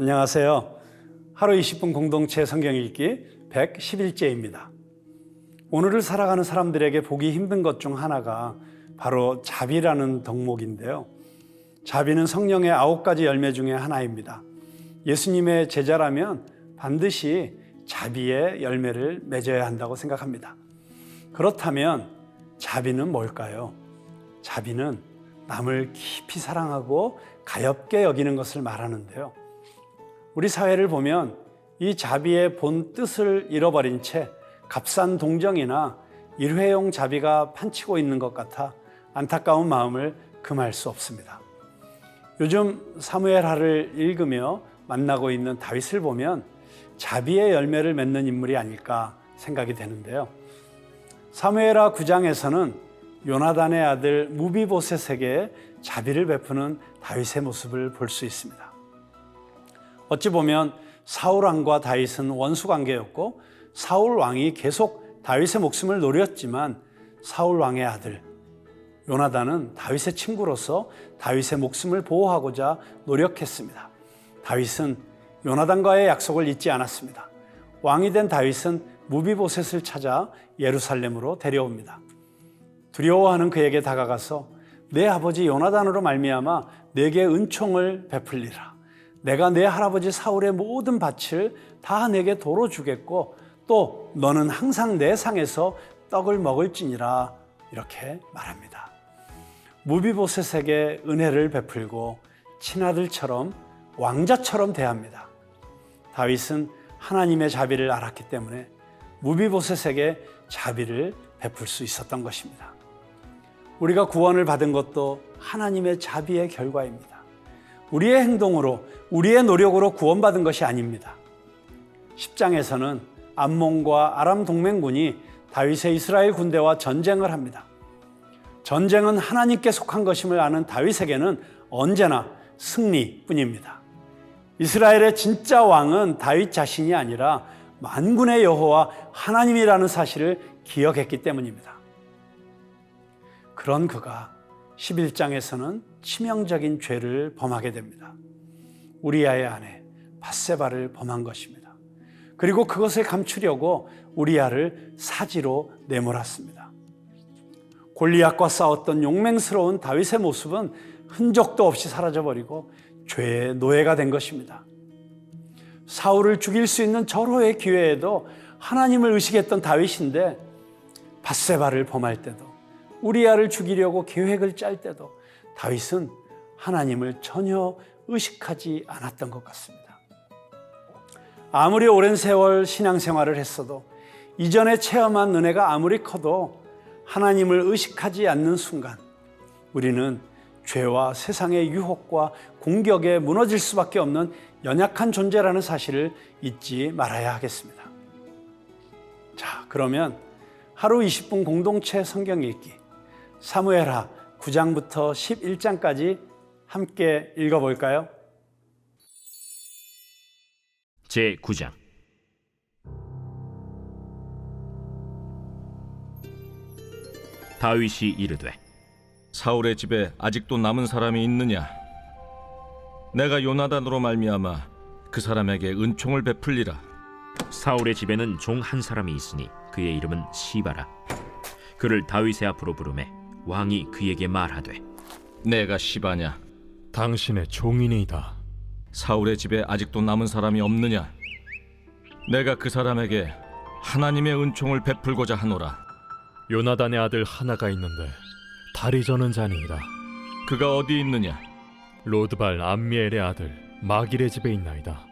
안녕하세요. 하루 20분 공동체 성경 읽기 111제입니다. 오늘을 살아가는 사람들에게 보기 힘든 것 중 하나가 바로 자비라는 덕목인데요. 자비는 성령의 아홉 가지 열매 중에 하나입니다. 예수님의 제자라면 반드시 자비의 열매를 맺어야 한다고 생각합니다. 그렇다면 자비는 뭘까요? 자비는 남을 깊이 사랑하고 가엽게 여기는 것을 말하는데요. 우리 사회를 보면 이 자비의 본 뜻을 잃어버린 채 값싼 동정이나 일회용 자비가 판치고 있는 것 같아 안타까운 마음을 금할 수 없습니다. 요즘 사무엘하를 읽으며 만나고 있는 다윗을 보면 자비의 열매를 맺는 인물이 아닐까 생각이 되는데요. 사무엘하 9장에서는 요나단의 아들 무비보셋에게 자비를 베푸는 다윗의 모습을 볼 수 있습니다. 어찌 보면 사울 왕과 다윗은 원수 관계였고 사울 왕이 계속 다윗의 목숨을 노렸지만 사울 왕의 아들 요나단은 다윗의 친구로서 다윗의 목숨을 보호하고자 노력했습니다. 다윗은 요나단과의 약속을 잊지 않았습니다. 왕이 된 다윗은 무비보셋을 찾아 예루살렘으로 데려옵니다. 두려워하는 그에게 다가가서 내 아버지 요나단으로 말미암아 내게 은총을 베풀리라. 내가 내 할아버지 사울의 모든 밭을 다 내게 도로 주겠고 또 너는 항상 내 상에서 떡을 먹을지니라 이렇게 말합니다. 무비보셋에게 은혜를 베풀고 친아들처럼 왕자처럼 대합니다. 다윗은 하나님의 자비를 알았기 때문에 무비보셋에게 자비를 베풀 수 있었던 것입니다. 우리가 구원을 받은 것도 하나님의 자비의 결과입니다. 우리의 행동으로, 우리의 노력으로 구원받은 것이 아닙니다. 10장에서는 암몬과 아람 동맹군이 다윗의 이스라엘 군대와 전쟁을 합니다. 전쟁은 하나님께 속한 것임을 아는 다윗에게는 언제나 승리뿐입니다. 이스라엘의 진짜 왕은 다윗 자신이 아니라 만군의 여호와 하나님이라는 사실을 기억했기 때문입니다. 그런 그가 11장에서는 치명적인 죄를 범하게 됩니다. 우리아의 아내 바세바를 범한 것입니다. 그리고 그것을 감추려고 우리아를 사지로 내몰았습니다. 골리앗과 싸웠던 용맹스러운 다윗의 모습은 흔적도 없이 사라져버리고 죄의 노예가 된 것입니다. 사울을 죽일 수 있는 절호의 기회에도 하나님을 의식했던 다윗인데 바세바를 범할 때도 우리아를 죽이려고 계획을 짤 때도 다윗은 하나님을 전혀 의식하지 않았던 것 같습니다. 아무리 오랜 세월 신앙생활을 했어도 이전에 체험한 은혜가 아무리 커도 하나님을 의식하지 않는 순간 우리는 죄와 세상의 유혹과 공격에 무너질 수밖에 없는 연약한 존재라는 사실을 잊지 말아야 하겠습니다. 자, 그러면 하루 20분 공동체 성경 읽기 사무엘하 9장부터 11장까지 함께 읽어볼까요? 제 9장 다윗이 이르되 사울의 집에 아직도 남은 사람이 있느냐? 내가 요나단으로 말미암아 그 사람에게 은총을 베풀리라. 사울의 집에는 종 한 사람이 있으니 그의 이름은 시바라 그를 다윗의 앞으로 부르매 왕이 그에게 말하되 내가 시바냐? 당신의 종인이다. 사울의 집에 아직도 남은 사람이 없느냐? 내가 그 사람에게 하나님의 은총을 베풀고자 하노라. 요나단의 아들 하나가 있는데 다리 저는 자니이다. 그가 어디 있느냐? 로드발 암미엘의 아들 마길의 집에 있나이다.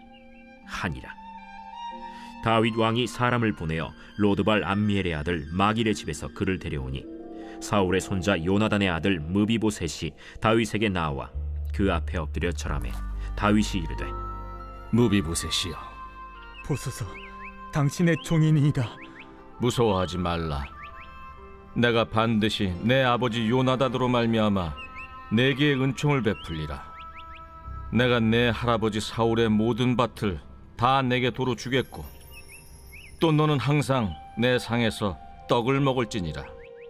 하니라 다윗 왕이 사람을 보내어 로드발 암미엘의 아들 마길의 집에서 그를 데려오니 사울의 손자 요나단의 아들 무비보셋이 다윗에게 나와 그 앞에 엎드려 절하매 다윗이 이르되 무비보셋이여, 보소서, 당신의 종인이다. 무서워하지 말라. 내가 반드시 내 아버지 요나단으로 말미암아 내게 은총을 베풀리라. 내가 내 할아버지 사울의 모든 밭을 다 내게 도로 주겠고 또 너는 항상 내 상에서 떡을 먹을지니라.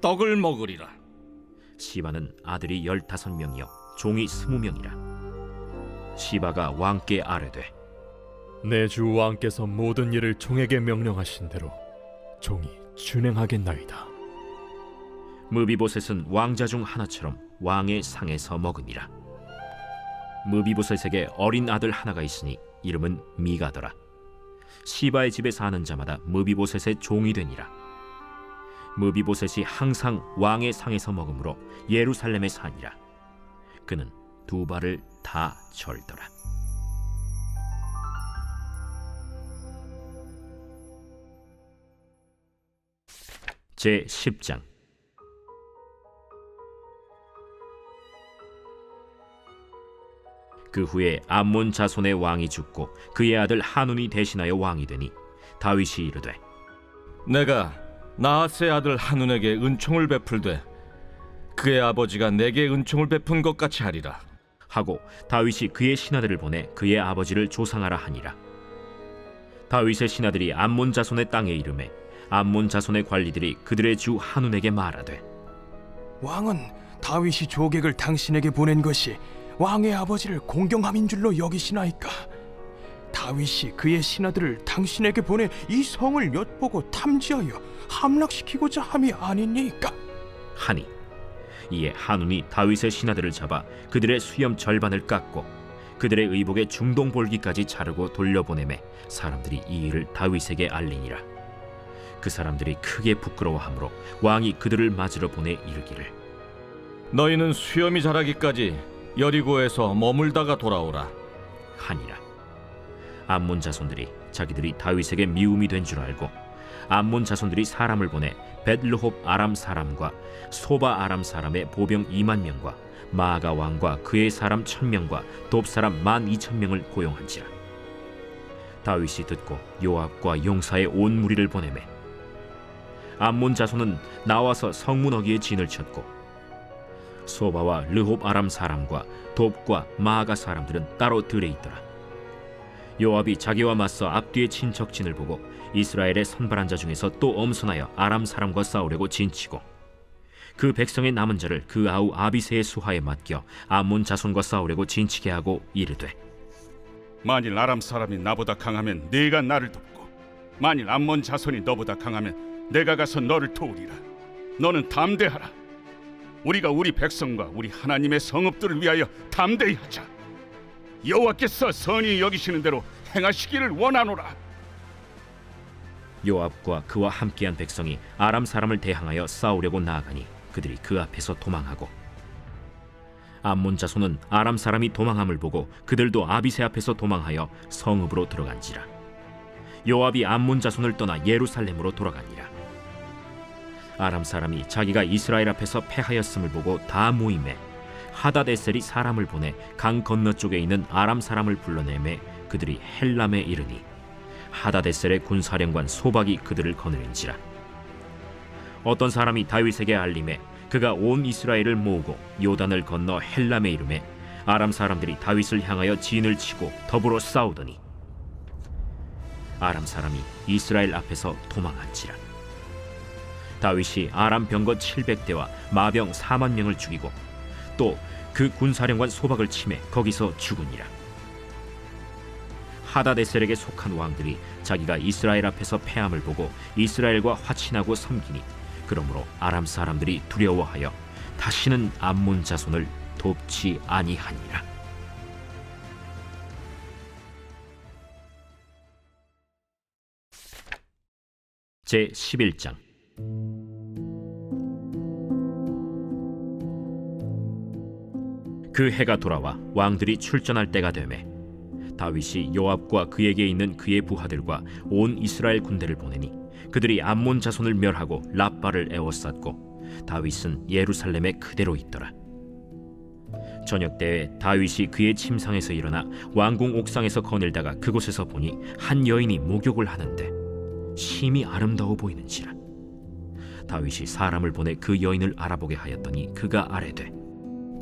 떡을 먹으리라. 시바는 아들이 열다섯 명이요 종이 스무 명이라 시바가 왕께 아뢰되 내 주 왕께서 모든 일을 종에게 명령하신 대로 종이 준행하겠나이다. 무비보셋은 왕자 중 하나처럼 왕의 상에서 먹으니라 무비보셋에게 어린 아들 하나가 있으니 이름은 미가더라 시바의 집에 사는 자마다 무비보셋의 종이 되니라 무비보셋이 항상 왕의 상에서 먹으므로 예루살렘에 사니라. 그는 두 발을 다 절더라. 제 10장. 그 후에 암몬 자손의 왕이 죽고 그의 아들 하눈이 대신하여 왕이 되니 다윗이 이르되 내가 나하스의 아들 한운에게 은총을 베풀되 그의 아버지가 내게 은총을 베푼 것 같이 하리라. 하고 다윗이 그의 신하들을 보내 그의 아버지를 조상하라 하니라 다윗의 신하들이 암몬 자손의 땅에 이름에 암몬 자손의 관리들이 그들의 주 하눈에게 말하되 왕은 다윗이 조객을 당신에게 보낸 것이 왕의 아버지를 공경함인 줄로 여기시나이까? 다윗이 그의 신하들을 당신에게 보내 이 성을 엿보고 탐지하여 함락시키고자 함이 아니니까? 하니 이에 하눈이 다윗의 신하들을 잡아 그들의 수염 절반을 깎고 그들의 의복의 중동 볼기까지 자르고 돌려보내매 사람들이 이 일을 다윗에게 알리니라 그 사람들이 크게 부끄러워하므로 왕이 그들을 맞으러 보내 이르기를 너희는 수염이 자라기까지 여리고에서 머물다가 돌아오라. 하니라 암몬 자손들이 자기들이 다윗에게 미움이 된 줄 알고 암몬 자손들이 사람을 보내 벳르홉 아람 사람과 소바 아람 사람의 보병 2만 명과 마아가 왕과 그의 사람 천 명과 돕 사람 만 이천 명을 고용한지라 다윗이 듣고 요압과 용사의 온 무리를 보내매 암몬 자손은 나와서 성문 어기에 진을 쳤고 소바와 르홉 아람 사람과 돕과 마아가 사람들은 따로 들에 있더라. 요압이 자기와 맞서 앞뒤의 친척진을 보고 이스라엘의 선발한 자 중에서 또 엄선하여 아람 사람과 싸우려고 진치고 그 백성의 남은 자를 그 아우 아비세의 수하에 맡겨 암몬 자손과 싸우려고 진치게 하고 이르되 만일 아람 사람이 나보다 강하면 네가 나를 돕고 만일 암몬 자손이 너보다 강하면 내가 가서 너를 도우리라. 너는 담대하라. 우리가 우리 백성과 우리 하나님의 성읍들을 위하여 담대히 하자 여호와께서 선히 여기시는 대로 행하시기를 원하노라. 요압과 그와 함께한 백성이 아람 사람을 대항하여 싸우려고 나아가니 그들이 그 앞에서 도망하고 암몬 자손은 아람 사람이 도망함을 보고 그들도 아비세 앞에서 도망하여 성읍으로 들어간지라. 요압이 암몬 자손을 떠나 예루살렘으로 돌아가니라. 아람 사람이 자기가 이스라엘 앞에서 패하였음을 보고 다 모임에 하다데셀이 사람을 보내 강 건너 쪽에 있는 아람 사람을 불러내매 그들이 헬람에 이르니 하다데셀의 군사령관 소박이 그들을 거느린지라. 어떤 사람이 다윗에게 알림해 그가 온 이스라엘을 모으고 요단을 건너 헬람에 이름에 아람 사람들이 다윗을 향하여 진을 치고 더불어 싸우더니 아람 사람이 이스라엘 앞에서 도망한지라. 다윗이 아람 병거 700대와 마병 4만 명을 죽이고 또 그 군사령관 소박을 치매 거기서 죽으니라. 하다데셀에게 속한 왕들이 자기가 이스라엘 앞에서 패함을 보고 이스라엘과 화친하고 섬기니 그러므로 아람 사람들이 두려워하여 다시는 암몬 자손을 돕지 아니하니라. 제 11장 그 해가 돌아와 왕들이 출전할 때가 되매 다윗이 요압과 그에게 있는 그의 부하들과 온 이스라엘 군대를 보내니 그들이 암몬 자손을 멸하고 라빠를 에워쌌고 다윗은 예루살렘에 그대로 있더라. 저녁 때 다윗이 그의 침상에서 일어나 왕궁 옥상에서 거닐다가 그곳에서 보니 한 여인이 목욕을 하는데 심히 아름다워 보이는지라. 다윗이 사람을 보내 그 여인을 알아보게 하였더니 그가 아뢰되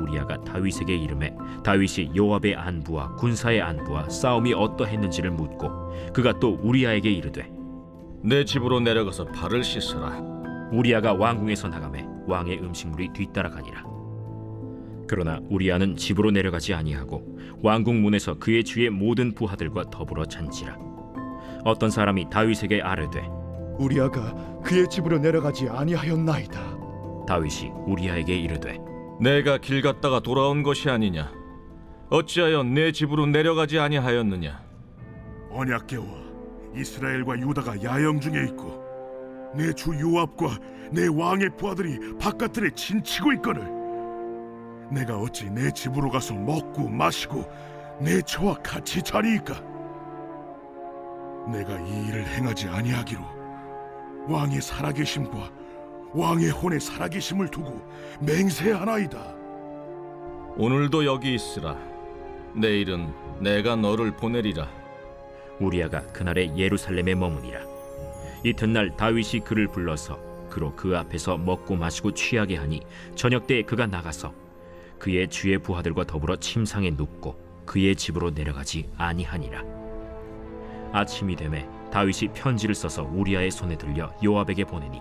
우리아가 다윗에게 이름해 다윗이 요압의 안부와 군사의 안부와 싸움이 어떠했는지를 묻고 그가 또 우리아에게 이르되 내 집으로 내려가서 발을 씻으라. 우리아가 왕궁에서 나가매 왕의 음식물이 뒤따라가니라. 그러나 우리아는 집으로 내려가지 아니하고 왕궁 문에서 그의 주의 모든 부하들과 더불어 잔지라. 어떤 사람이 다윗에게 아뢰되 우리아가 그의 집으로 내려가지 아니하였나이다. 다윗이 우리아에게 이르되 내가 길 갔다가 돌아온 것이 아니냐? 어찌하여 내 집으로 내려가지 아니하였느냐? 언약계와 이스라엘과 유다가 야영 중에 있고 내 주 요압과 내 왕의 부하들이 바깥들에 진치고 있거늘 내가 어찌 내 집으로 가서 먹고 마시고 내 처와 같이 자리이까 내가 이 일을 행하지 아니하기로 왕의 살아계심과 왕의 혼의 살아계심을 두고 맹세하나이다 오늘도 여기 있으라. 내일은 내가 너를 보내리라. 우리아가 그날에 예루살렘에 머무니라 이튿날 다윗이 그를 불러서 그로 그 앞에서 먹고 마시고 취하게 하니 저녁 때에 그가 나가서 그의 주의 부하들과 더불어 침상에 눕고 그의 집으로 내려가지 아니하니라 아침이 되매 다윗이 편지를 써서 우리아의 손에 들려 요압에게 보내니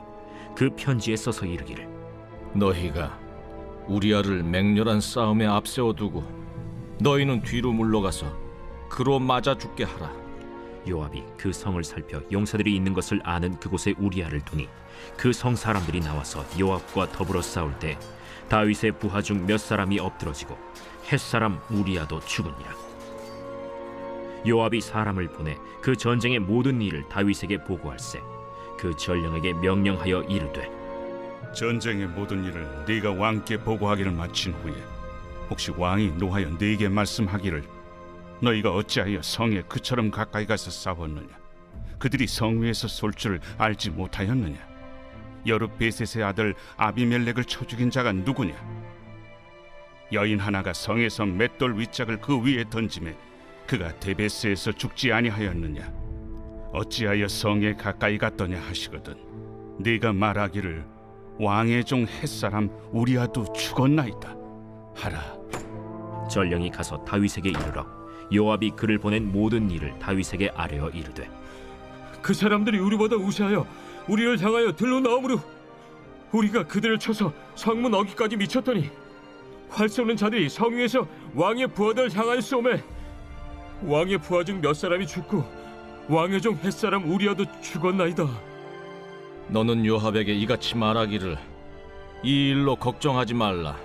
그 편지에 써서 이르기를. 너희가 우리아를 맹렬한 싸움에 앞세워 두고 너희는 뒤로 물러가서 그로 맞아 죽게 하라. 요압이 그 성을 살펴 용사들이 있는 것을 아는 그곳에 우리아를 두니 그 성 사람들이 나와서 요압과 더불어 싸울 때 다윗의 부하 중 몇 사람이 엎드러지고 햇 사람 우리아도 죽으니라. 요압이 사람을 보내 그 전쟁의 모든 일을 다윗에게 보고할세 그 전령에게 명령하여 이르되 전쟁의 모든 일을 네가 왕께 보고하기를 마친 후에 혹시 왕이 노하여 네게 말씀하기를 너희가 어찌하여 성에 그처럼 가까이 가서 싸웠느냐? 그들이 성 위에서 쏠줄 알지 못하였느냐? 여룻 베셋의 아들 아비멜렉을 쳐 죽인 자가 누구냐? 여인 하나가 성에서 맷돌 윗짝을 그 위에 던짐에 그가 데베스에서 죽지 아니하였느냐 어찌하여 성에 가까이 갔더냐 하시거든. 네가 말하기를 왕의 종 햇사람 우리아도 죽었나이다. 하라. 전령이 가서 다윗에게 이르러 요압이 그를 보낸 모든 일을 다윗에게 아뢰어 이르되 그 사람들이 우리보다 우세하여 우리를 향하여 들러 나오므로 우리가 그들을 쳐서 성문 어기까지 미쳤더니 활 쏘는 자들이 성 위에서 왕의 부하들 향하여 쏘매 왕의 부하 중 몇 사람이 죽고 왕의 종 햇사람 우리아도 죽었나이다. 너는 요압에게 이같이 말하기를 이 일로 걱정하지 말라.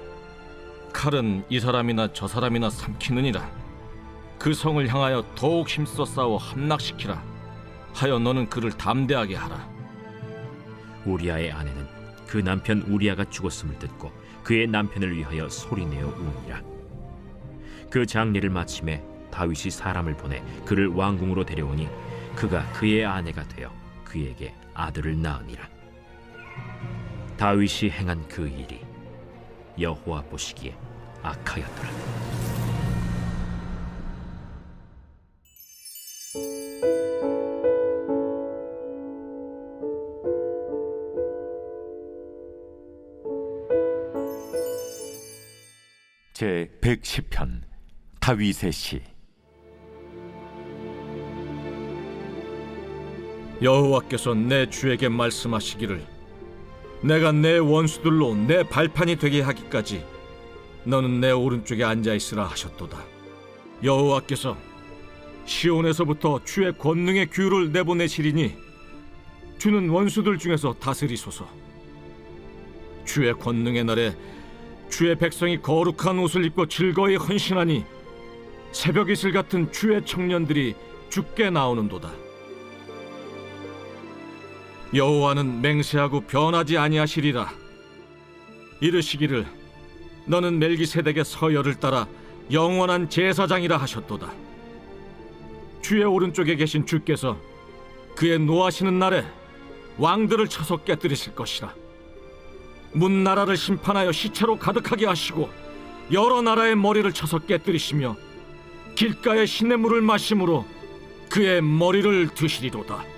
칼은 이 사람이나 저 사람이나 삼키느니라. 그 성을 향하여 더욱 힘써 싸워 함락시키라. 하여 너는 그를 담대하게 하라. 우리아의 아내는 그 남편 우리아가 죽었음을 듣고 그의 남편을 위하여 소리내어 우니라. 그 장례를 마침에 다윗이 사람을 보내 그를 왕궁으로 데려오니 그가 그의 아내가 되어 그에게 아들을 낳으니라. 다윗이 행한 그 일이 여호와 보시기에 악하였더라. 제 110편 다윗의 시 여호와께서 내 주에게 말씀하시기를 내가 내 원수들로 내 발판이 되게 하기까지 너는 내 오른쪽에 앉아 있으라 하셨도다. 여호와께서 시온에서부터 주의 권능의 규를 내보내시리니 주는 원수들 중에서 다스리소서. 주의 권능의 날에 주의 백성이 거룩한 옷을 입고 즐거이 헌신하니 새벽 이슬 같은 주의 청년들이 죽게 나오는도다. 여호와는 맹세하고 변하지 아니하시리라. 이르시기를 너는 멜기세덱의 서열을 따라 영원한 제사장이라 하셨도다. 주의 오른쪽에 계신 주께서 그의 노하시는 날에 왕들을 쳐서 깨뜨리실 것이라. 문 나라를 심판하여 시체로 가득하게 하시고 여러 나라의 머리를 쳐서 깨뜨리시며 길가의 시냇물을 마심으로 그의 머리를 드시리로다.